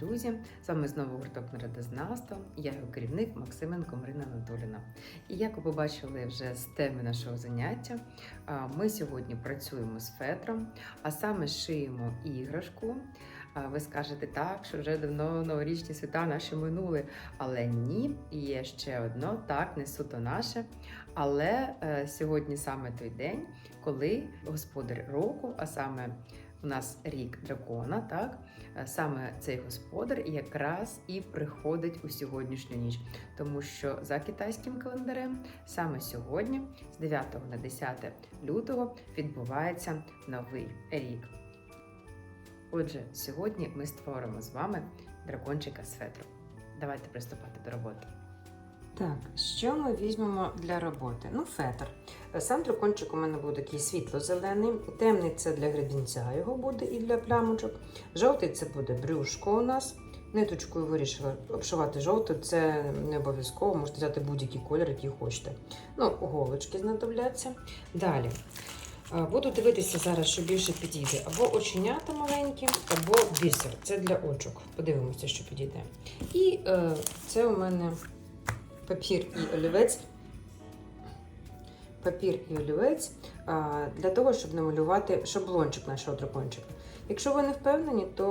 друзі! З вами знову гурток народознавства. Я його керівник Максименко Марина Анатоліна. І як ви побачили вже з теми нашого заняття, ми сьогодні працюємо з фетром, а саме шиємо іграшку. Ви скажете так, що вже давно новорічні свята наші минули. Але ні, є ще одно, так, не суто наше. Але е, сьогодні саме той день, коли господар року, а саме у нас рік дракона, так Е, саме цей господар якраз і приходить у сьогоднішню ніч, тому що за китайським календарем саме сьогодні, з 9 на 10 лютого, відбувається новий рік. Отже, сьогодні ми створимо з вами дракончика з фетру. Давайте приступати до роботи. Так, що ми візьмемо для роботи? Ну, фетр. Сам дракончик у мене буде такий світло-зелений, темний це для гребінця його буде і для плямочок. Жовтий це буде брюшко у нас. Ниточкою вирішила обшивати жовту, це не обов'язково, можете взяти будь-який колір, який хочете. Ну, голочки знадобляться. Далі. Буду дивитися зараз, що більше підійде. Або оченята маленькі, або бісер. Це для очок. Подивимося, що підійде. І е, це у мене папір і олівець. Папір і олівець для того, щоб намалювати шаблончик нашого дракончика. Якщо ви не впевнені, то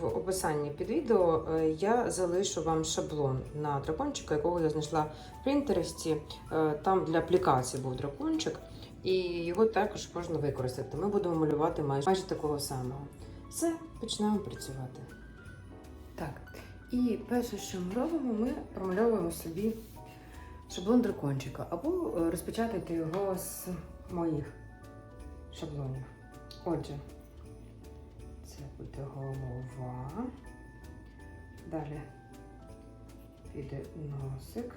в описанні під відео е, я залишу вам шаблон на дракончика, якого я знайшла в Pinterest. Е, Там для аплікації був дракончик, і його також можна використати. Ми будемо малювати майже, майже такого самого. Все, почнемо працювати. Так, і перше, що ми робимо, ми промальовуємо собі шаблон дракончика або е, розпечатати його з моїх шаблонів. Отже, це буде голова. Далі піде носик.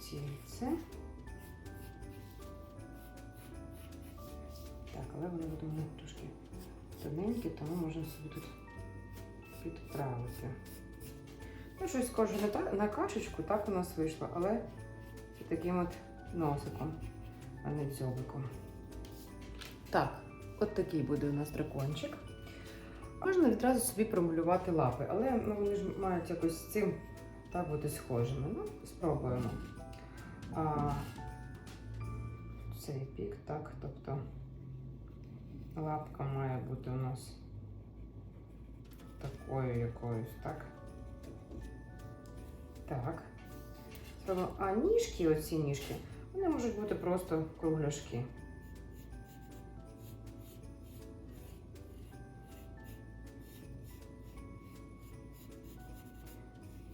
Тільце. Так, але вони будуть у мене трошки тоненькі, тому можна собі тут підправити. Ну, щось схоже на, на кашечку, так у нас вийшло, але таким от носиком, а не дзьобиком. Так, от такий буде у нас дракончик. Можна відразу собі промалювати лапи, але ну, вони ж мають якось з цим так бути схожими. Ну, спробуємо. А, цей пік, так, тобто лапка має бути у нас такою якоюсь, так? Так. Зробимо. А ніжки, оці ніжки, вони можуть бути просто кругляшки.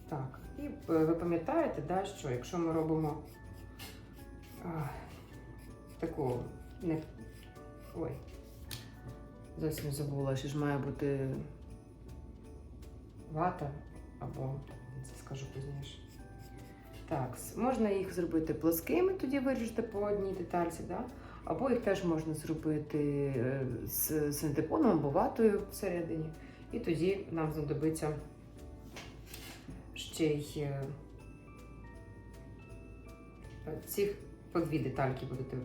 Так, і е, ви пам'ятаєте, да, що якщо ми робимо таку не. Ой, зовсім забула, що ж має бути вата або це скажу пізніше. Так, можна їх зробити плоскими, тоді виріжете по одній детальці, да? або їх теж можна зробити е, з синтепоном або ватою всередині. І тоді нам знадобиться ще й е, цих по дві детальки будете.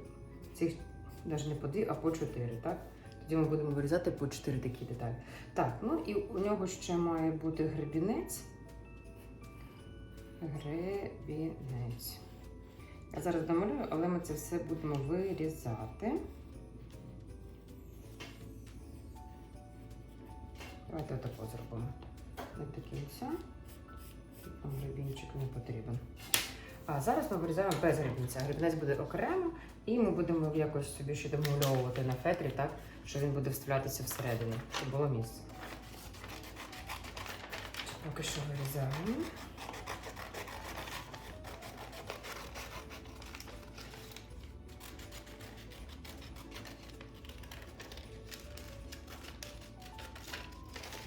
Цих навіть не по дві, а по чотири, так? Тоді ми будемо вирізати по чотири такі деталі. Так, ну і у нього ще має бути гребінець. Гребінець. Я зараз домалюю, але ми це все будемо вирізати. Давайте отако зробимо. Не до кінця. Тут гребінчик не потрібен. А зараз ми вирізаємо без гребінця. Гребінець буде окремо, і ми будемо якось собі ще домальовувати на фетрі, так, що він буде вставлятися всередині, щоб було місце. Поки що вирізаємо.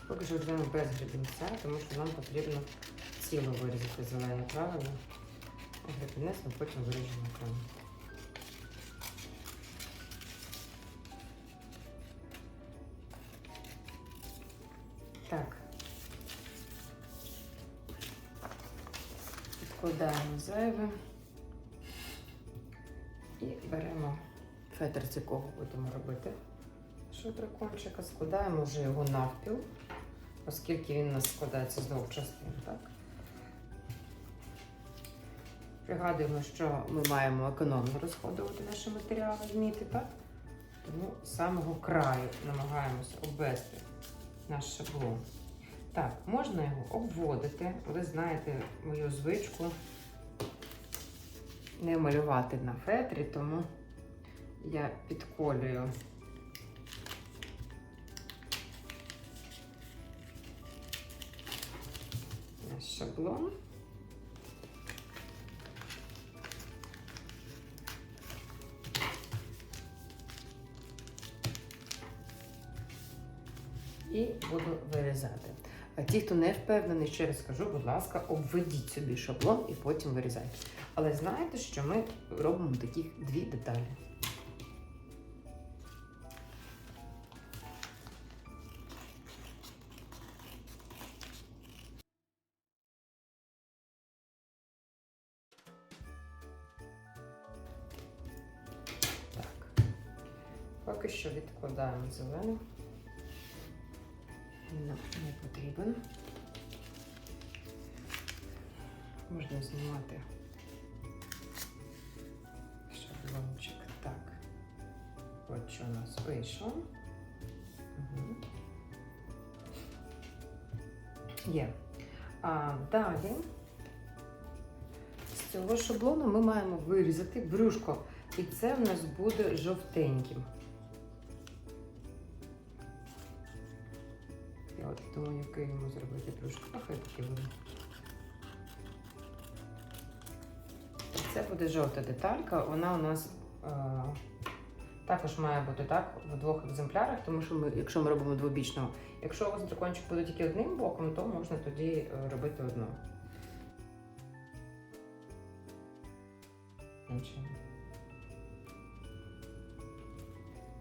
Поки що вирізаємо без гребінця, тому що нам потрібно цілу вирізати зелене, правильно? Гребінець ми потім виріжемо окремо. Так. Відкладаємо зайве. І беремо фетр, з якого будемо робити що дракончика. Складаємо вже його навпіл, оскільки він у нас складається з двох частин, так? Пригадуємо, що ми маємо економно розходувати наші матеріали, вміти, так? Тому з самого краю намагаємося обвести наш шаблон. Так, можна його обводити. Ви знаєте мою звичку не малювати на фетрі, тому я підколюю наш шаблон. А ті, хто не впевнений, ще раз скажу, будь ласка, обведіть собі шаблон і потім вирізайте. Але знаєте, що ми робимо таких дві деталі. Поки що відкладаємо зелену. Нам не потрібен. Можна знімати шаблончик. Так. От що у нас вийшло. Угу. Є. А далі з цього шаблону ми маємо вирізати брюшко. І це в нас буде жовтеньким. Думаю, який йому зробити брюшко. А буде. Це буде жовта деталька. Вона у нас е, також має бути так в двох екземплярах, тому що ми, якщо ми робимо двобічного, якщо у вас дракончик буде тільки одним боком, то можна тоді е, робити одну.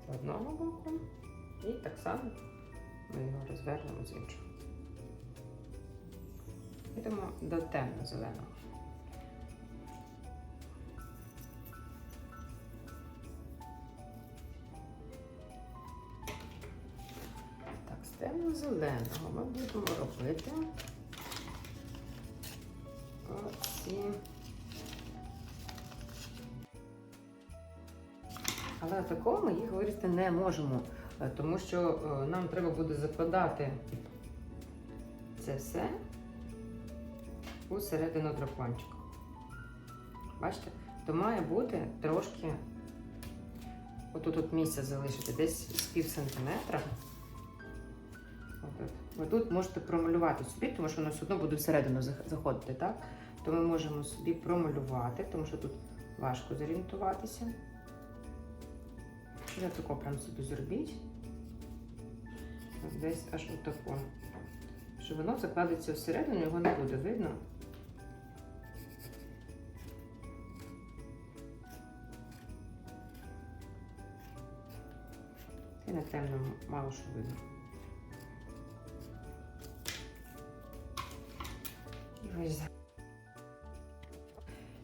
З одного боку. І так само ми його розвернемо з іншого. Йдемо до темно-зеленого. Так, з темно-зеленого ми будемо робити оці. Але такого ми їх вирізати не можемо, тому що е, нам треба буде закладати це все у середину дракончика. Бачите? То має бути трошки, отут от місце залишити, десь з пів сантиметра. Отут. Ви тут можете промалювати собі, тому що воно все одно буде всередину заходити, так? То ми можемо собі промалювати, тому що тут важко зорієнтуватися. Я тако прям собі зробіть. Десь аж отако. Що воно закладеться всередину, його не буде видно. І на темному мало що видно.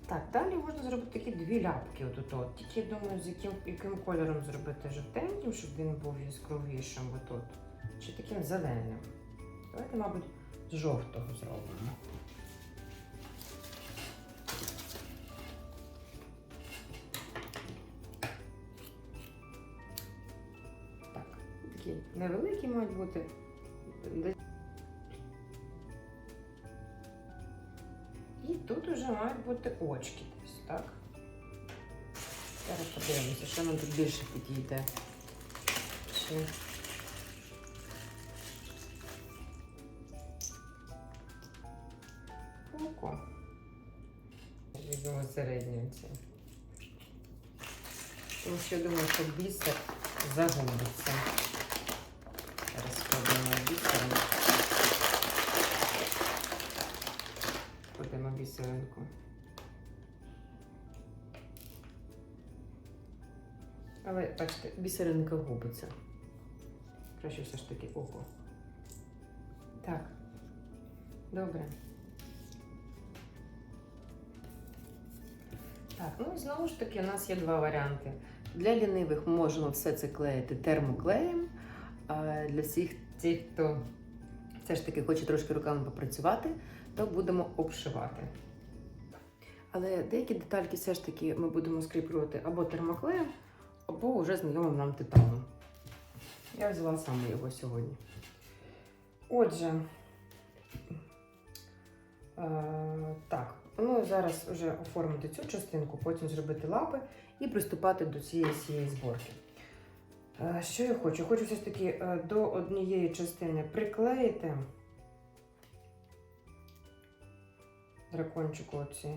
Так, далі можна зробити такі дві ляпки. От от. Тільки я думаю, з яким, яким кольором зробити жовтеньким, щоб він був яскравішим отут. Чи таким зеленим. Давайте, мабуть, з жовтого зробимо. Так, такі невеликі мають бути. І тут уже мають бути очки десь, так? Зараз подивимося, що нам тут більше підійде. Чи... цю. Тому що я думаю, що бісер загубиться. Зараз складемо бісером. бісеринку. Але бачите, бісеринка губиться. Краще все ж таки око. Так. Добре. Так, ну і знову ж таки, у нас є два варіанти. Для лінивих можемо все це клеїти термоклеєм. А для всіх тих, хто все ж таки хоче трошки руками попрацювати, то будемо обшивати. Але деякі детальки все ж таки ми будемо скріплювати або термоклеєм, або вже знайомим нам титаном. Я взяла саме його сьогодні. Отже, е, так, ну зараз вже оформити цю частинку, потім зробити лапи і приступати до цієї всієї зборки. Е, Що я хочу? Хочу все ж таки е, до однієї частини приклеїти дракончику оці.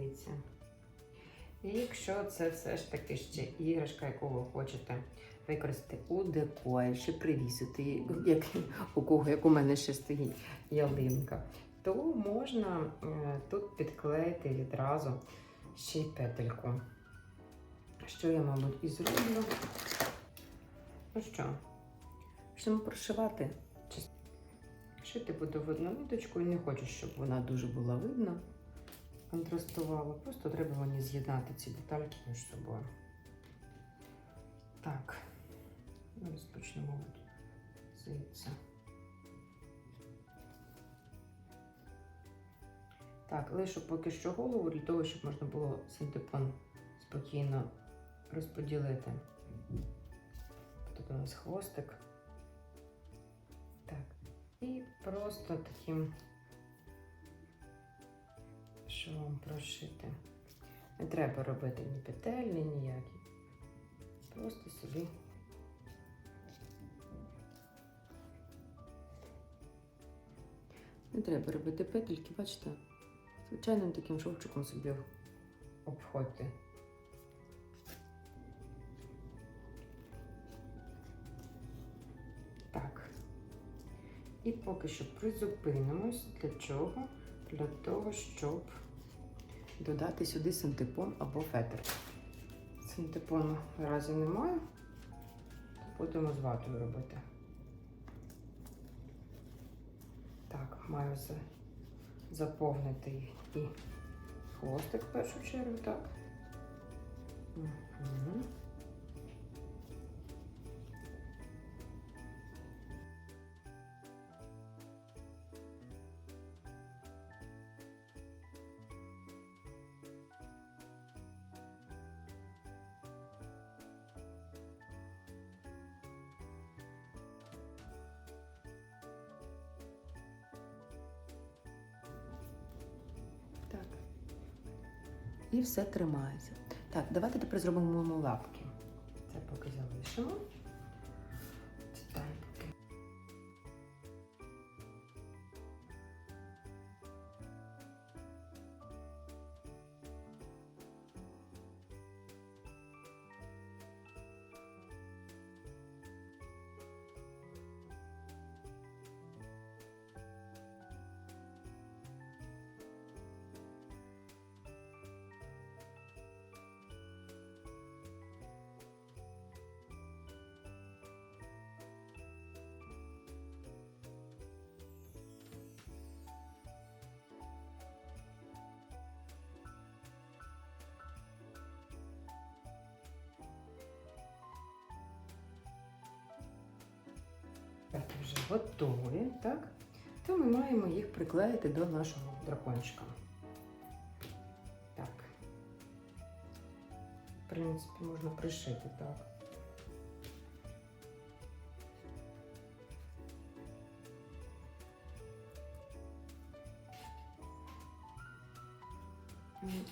Дивіться. І якщо це все ж таки ще іграшка, яку ви хочете використати у декорі, ще привісити, як у кого, як у мене ще стоїть ялинка, то можна е, тут підклеїти відразу ще й петельку. Що я, мабуть, і зроблю. Ну що, почнемо прошивати. Шити буду в одну ниточку і не хочу, щоб вона дуже була видна контрастувало. Просто треба мені з'єднати ці детальки між собою. Так, розпочнемо звідси. Так, лишу поки що голову для того, щоб можна було синтепон спокійно розподілити. Тут у нас хвостик. Так. І просто таким швом прошити. Не треба робити ні петель, ні ніякі. Просто собі. Не треба робити петельки, бачите? Звичайним таким шовчиком собі обходьте. Так. І поки що призупинимось. Для чого? Для того, щоб додати сюди синтепон або фетр. Синтепону наразі немає, будемо з ватою робити. Так, маю заповнити і хвостик в першу чергу, так. Угу. І все тримається. Так, давайте тепер зробимо лапки. Це поки залишимо. Готові, так? То ми маємо їх приклеїти до нашого дракончика. Так. В принципі, можна пришити, так.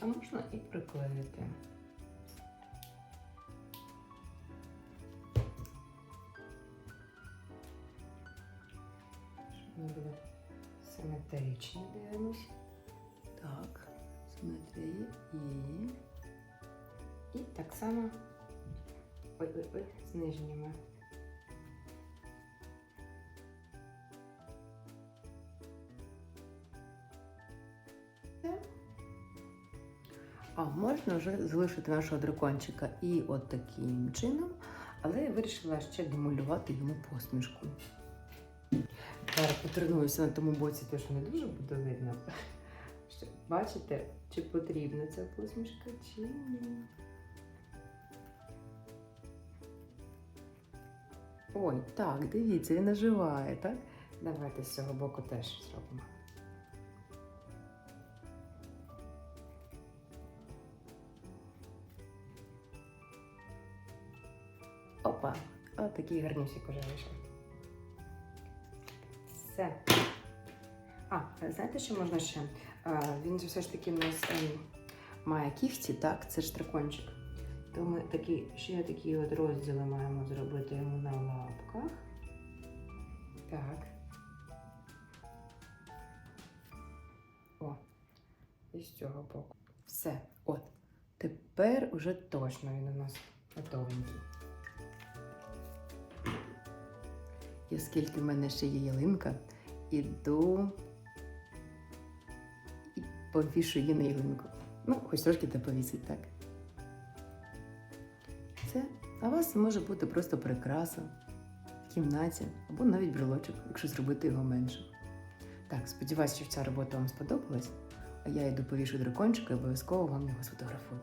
А можна і приклеїти. Симетрично дивимось. Так, симетрія і. І так само ой-ой-ой, з нижніми. А можна вже залишити нашого дракончика і от таким чином, але я вирішила ще домалювати йому посмішку. Зараз потренуюся на тому боці, те, що не дуже буде видно. Бачите, чи потрібна ця посмішка, чи ні. Ой, так, дивіться, він оживає, так? Давайте з цього боку теж зробимо. Опа, от такий гарнюсик уже вийшов. Все. А, знаєте, що можна ще? А, він же все ж таки у нас ем, Має кігті, так, це ж дракончик. То ми такі, ще такі от розділи маємо зробити йому на лапках. Так. О, і з цього боку. Все, от. Тепер уже точно він у нас готовенький. І оскільки в мене ще є ялинка, іду і повішу її на ялинку. Ну, хоч трошки та повісить, так. Це, а вас може бути просто прикраса в кімнаті або навіть брелочок, якщо зробити його менше. Так, сподіваюся, що ця робота вам сподобалась, а я йду повішу дракончика і обов'язково вам його сфотографую.